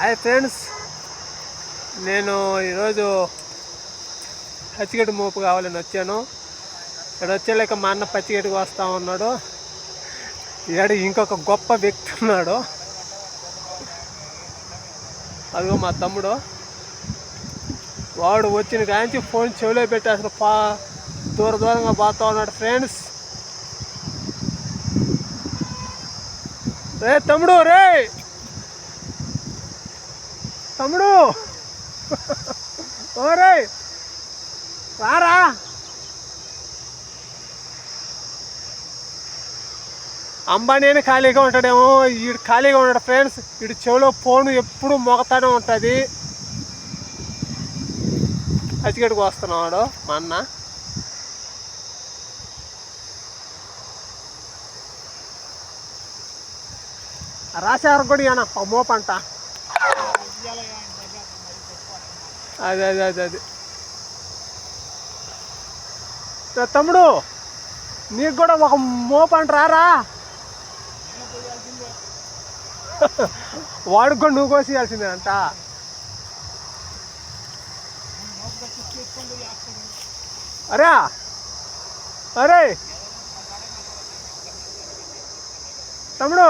Hi friends. నేను ఈరోజు పచ్చిగడ్డి మోపు కావాలని వచ్చాను. ఇక్కడ వచ్చేలేక మా అన్న పచ్చిగడ్డికి వస్తా ఉన్నాడు. ఇక్కడ ఇంకొక గొప్ప వ్యక్తి ఉన్నాడు. అదిగో మా తమ్ముడు. వాడు వచ్చిన కాంచి ఫోన్ చెవిలో పెట్టి అసలు పా దూర దూరంగా పోతా ఉన్నాడు ఫ్రెండ్స్. రే తమ్ముడు రే తమ్ముడు. ఓరే రారా? అంబానీ ఖాళీగా ఉంటాడేమో వీడు ఖాళీగా ఉన్నాడు ఫ్రెండ్స్. వీడు చెవిలో ఫోన్ ఎప్పుడు మొగతానే ఉంటుంది. అచ్చిగడికి వస్తున్నాడు మా అన్న. రాశారు కూడా ఇయ్యన ఒక మోపంట. అదే అదే అదే అదే. తమ్ముడు నీకు కూడా ఒక మోపంట రారా? వాడికి కూడా నువ్వు కోసేయాల్సిందే అంట. అరే అరే. తమ్ముడు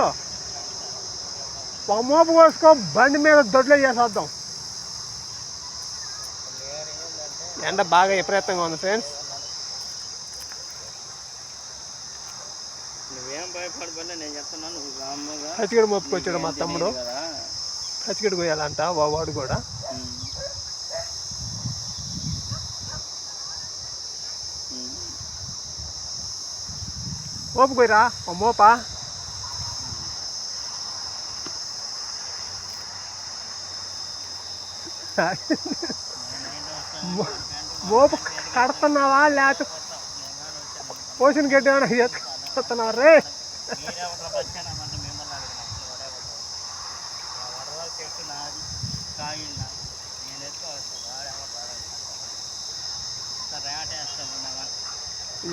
మోపు కోసుకో బండి మీద దొడ్లో చేసేద్దాం. ఎండ బాగా విపరీతంగా ఉంది ఫ్రెండ్స్. నువ్వేం భయపడబోలే నేను చెప్తున్నాను నువ్వు రామ్మగా పచ్చిగడ మోపుకొచ్చాడు మా తమ్ముడు. పచ్చిగడ కోయాలంట వా- వాడు కూడా. మోపు కోయరా ఓ మోపా. మో- మోపు కడుతున్నావా లేకపోతే పోసిన గడ్డి ఏమైనా రే?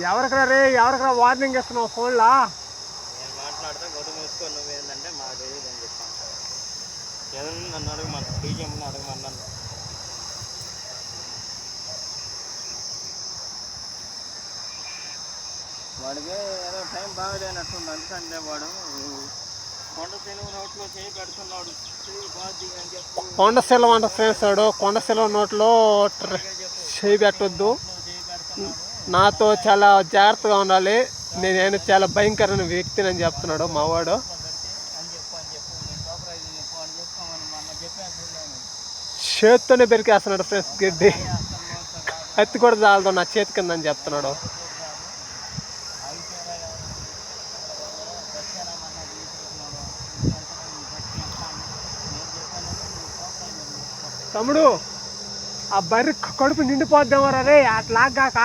ఎవరికరా రే? ఎవరికరా వార్నింగ్ ఇస్తున్నావు? ఫోన్లా? నేను గొడవ నువ్వేందంటే మా తెలియదు అని చెప్పాను. ఏదన్నా నన్ను అడగమన్నా డీజీఎంని అడగమన్నాను వాడికి ఏదో టైం బాగలేనట్టుంది అందుకంటే వాడు కొండ తెలుగు నోట్లో చేయి పెడుతున్నాడు. చేయి బాధ్య అని చెప్పు కొండ సెలవు అంట ఫ్రెండ్స్ వాడు కొండ సెలవు నోట్లో చేయి పెట్టొద్దు. నాతో చాలా జాగ్రత్తగా ఉండాలి. నేను చాలా భయంకరమైన వ్యక్తిని అని చెప్తున్నాడు మా వాడు పెడితే అని చెప్పు అని చెప్పు నేను సూపర్వైజర్ చెప్పు అని చెప్పామని మొన్న చెప్పాను చూడలేను చేత్తోనే పెరికేస్తున్నాడు ఫ్రెండ్స్ గడ్డి. కత్తి కూడా చాలదు నా చేతి కింద అని చెప్తున్నాడు. తమ్ముడు ఆ బర్రి కడుపు నిండిపోద్దామరా రే అట్లాగాక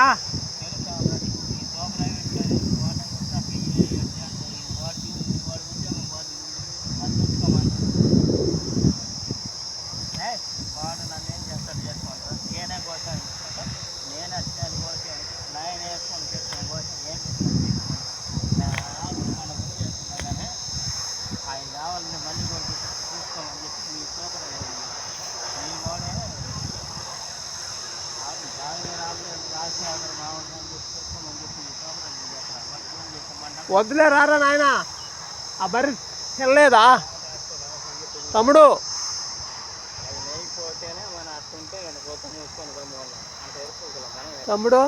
వద్దులే రారా నాయన. ఆ బర్రి తినలేదా? తమ్ముడు. తమ్ముడు.